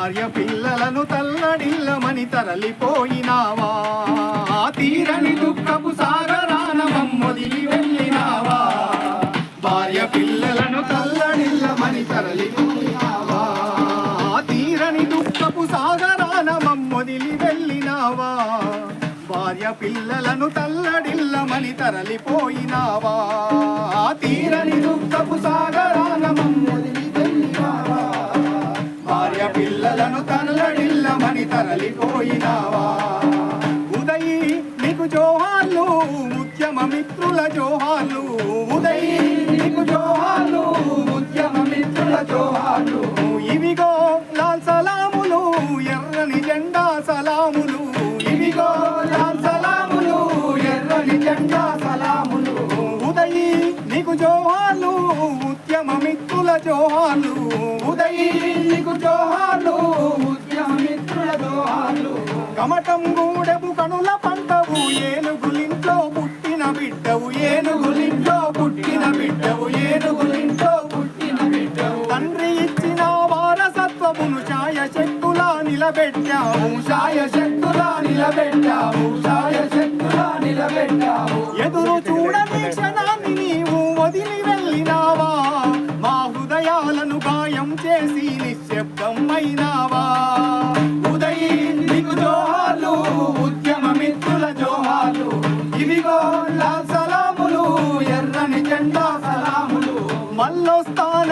భార్య పిల్లలను తల్లడిల్లమని తరలిపోయినావా? తీరని దుఃఖపు సాగరాన మమ్మొదిలి వెళ్ళినావా? భార్య పిల్లలను తల్లడిల్లమని తరలిపోయినావా? తీరని దుఃఖపు సాగరాన మమ్మొదిలి వెళ్ళినావా? భార్య పిల్లలను తల్లడిల్లమని తరలిపోయినావా? తీరని పిల్లలను తరలిపోయినావా? ఉదయి నీకు జోహార్లు ఉద్యమ మిత్రుల జోహార్లు. ఉదయి నీకు జోహార్లు ఉద్యమ మిత్రుల జోహార్లు. ఇవిగో లాల్ సలాములు ఎర్రని జెండా సలాములు. ఇవిగో లాల్ సలాములు ఎర్రని జెండా సలాములు. ఉదయి నీకు జోహార్లు మిత్రుల జోహార్లు. ఉదయి కమటం గూడెపు కనుల పంటవు. ఏనుగులింట్లో పుట్టిన బిడ్డవు. ఏనుగులింట్లో పుట్టిన బిడ్డవు. ఏనుగులింట్లో పుట్టిన బిడ్డవు. తండ్రి ఇచ్చిన వారసత్వమును ఛాయ శక్తులా నిలబెట్టావు. ఛాయ శక్తులా నిలబెట్టావు. ఛాయ శక్తులా నిలబెట్టావు. ఎదురు చూడని క్షణాన్ని నీవు వదిలి వెళ్ళినావా?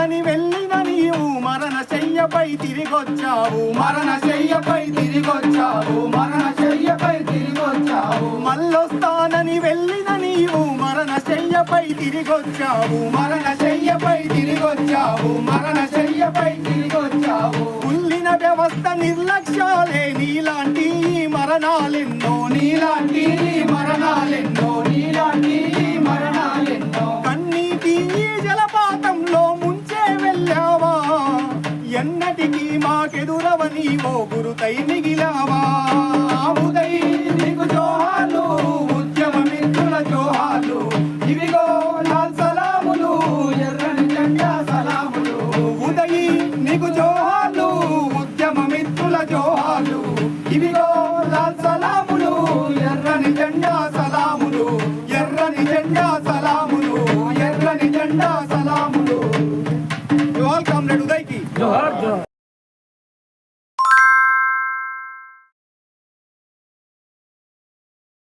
మళ్ళొస్తానని వెళ్ళిన నీవు మరణ శయ్యపై తిరిగొచ్చావు. మరణ శయ్యపై తిరిగొచ్చావు. మరణ శయ్యపై తిరిగొచ్చావు. మళ్ళొస్తానని వెళ్ళిన నీవు మరణ శయ్యపై తిరిగొచ్చావు. మరణ శయ్యపై తిరిగొచ్చావు. మరణ శయ్యపై తిరిగొచ్చావు. ఉల్లిన వ్యవస్థ నిర్లక్ష్యాలే నీలాంటి మరణాలెన్నో నీలాంటి మరణాలే. నాటికి మాకెదురవని ఓ గురుతై మిగిలావా? ఉదయ్ నీకు జోహాలు ఉద్యమ మిత్రుల జోహాలు ఇవిగో లాల్ సలాములు ఎర్రని జెండా సలాములు. ఉదయ్ నీకు జోహాలు ఉద్యమ మిత్రుల జోహాలు ఇవిగో లాల్ సలాములు ఎర్రని జెండా సలాములు. ఎర్రని జెండా సలాములు ఎర్రని జెండా సలాములు.